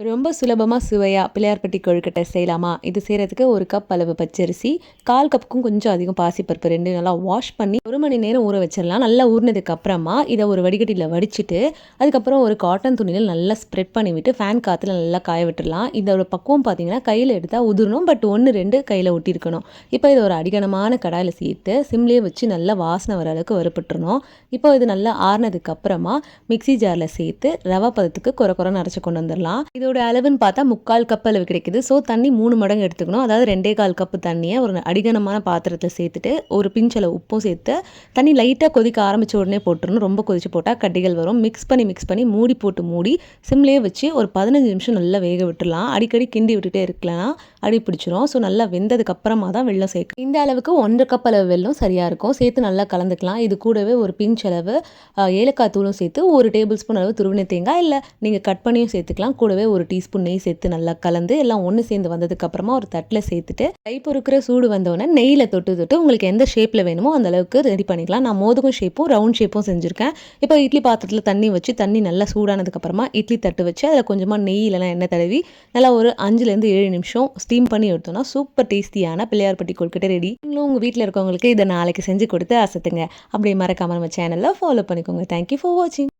ரொம்ப சுலபமாக சுவையாக பிள்ளையார்பட்டி கொழுக்கட்டை செய்யலாமா? இது செய்கிறதுக்கு ஒரு கப் அளவு பச்சரிசி கால் கப்புக்கும் கொஞ்சம் அதிகம் பாசிப்பருப்பு ரெண்டு நல்லா வாஷ் பண்ணி ஒரு மணி நேரம் ஊற வச்சிடலாம் நல்லா ஊறினதுக்கு அப்புறமா இதை ஒரு வடிகட்டியில் வடிச்சிட்டு அதுக்கப்புறம் ஒரு காட்டன் துணியில் நல்லா ஸ்ப்ரெட் பண்ணி விட்டு ஃபேன் காற்றுல நல்லா காய விட்டுடலாம் இதோட பக்குவம் பார்த்தீங்கன்னா கையில் எடுத்தால் உதிரணும் பட் ஒன்று ரெண்டு கையில் ஒட்டியிருக்கணும். இப்போ இதை ஒரு அடிகனமான கடாயில் சேர்த்து சிம்லேயே வச்சு நல்லா வாசனை வர அளவுக்கு வறுப்பட்டுறணும் இப்போ இது நல்லா ஆறுனதுக்கு அப்புறமா மிக்ஸி ஜாரில் சேர்த்து ரவா பதத்துக்கு குறை குறை அரைச்சி கொண்டு வந்துடலாம் இதோட அளவுன்னு பார்த்தா முக்கால் கப் அளவு கிடைக்குது. ஸோ தண்ணி மூணு மடங்கு எடுத்துக்கணும். அதாவது ரெண்டே கால் கப்பு தண்ணியை ஒரு அடிகனமான பாத்திரத்தில் சேர்த்துட்டு ஒரு பிஞ்சளவு உப்பும் சேர்த்து தண்ணி லைட்டாக கொதிக்க ஆரம்பித்த உடனே போட்டுருணும் ரொம்ப கொதிச்சு போட்டால் கட்டிகள் வரும். மிக்ஸ் பண்ணி மிக்ஸ் பண்ணி மூடி போட்டு மூடி சிம்லேயே வச்சு ஒரு பதினஞ்சு நிமிஷம் நல்லா வேக விட்டுடலாம். அடிக்கடி கிண்டி விட்டுட்டே இருக்கலாம். அடி பிடிச்சிரும். ஸோ நல்லா வெந்ததுக்கு அப்புறமா தான் வெள்ளம் சேர்க்கும். இந்த அளவுக்கு ஒன்றரை கப் அளவு வெள்ளம் சரியாக இருக்கும். சேர்த்து நல்லா கலந்துக்கலாம். இது கூடவே ஒரு பிஞ்ச் அளவு ஏலக்காய் தூளும் சேர்த்து ஒரு டேபிள் ஸ்பூன் அளவு துருவின தேங்காய் இல்லை நீங்கள் கட் பண்ணியும் சேர்த்துக்கலாம். கூடவே ஒரு டீஸ்பூன் நெய் சேர்த்து நல்லா கலந்து எல்லாம் ஒன்று சேர்ந்து வந்ததுக்கு அப்புறமா ஒரு தட்டில் சேர்த்துட்டு கை பொறுக்கிற சூடு வந்தோடனே நெய்யில் தொட்டு தொட்டு உங்களுக்கு எந்த ஷேப்பில் வேணுமோ அந்த அளவுக்கு ரெடி பண்ணிக்கலாம். நான் மோதகம் ஷேப்பும் ரவுண்ட் ஷேப்பும் செஞ்சுருக்கேன். இப்போ இட்லி பாத்திரத்தில் தண்ணி வச்சு தண்ணி நல்லா சூடானதுக்கப்புறமா இட்லி தட்டு வச்சு அதில் கொஞ்சமாக நெய் இல்லைனா எண்ணெய் தடவி நல்லா ஒரு அஞ்சுலேருந்து ஏழு நிமிஷம் ஸ்டீம் பண்ணி எடுத்தோம்னா சூப்பர் டேஸ்டியான பிள்ளையார்பட்டி கொழுக்கட்டை ரெடி நீங்களும் உங்கள் வீட்டில் இருக்கவங்களுக்கு இதை நாளைக்கு செஞ்சு கொடுத்து அசத்துங்க. அப்படியே மறக்காமல் நம்ம சேனலில் ஃபாலோ பண்ணிக்கோங்க. தேங்க்யூ ஃபார் வாட்சிங்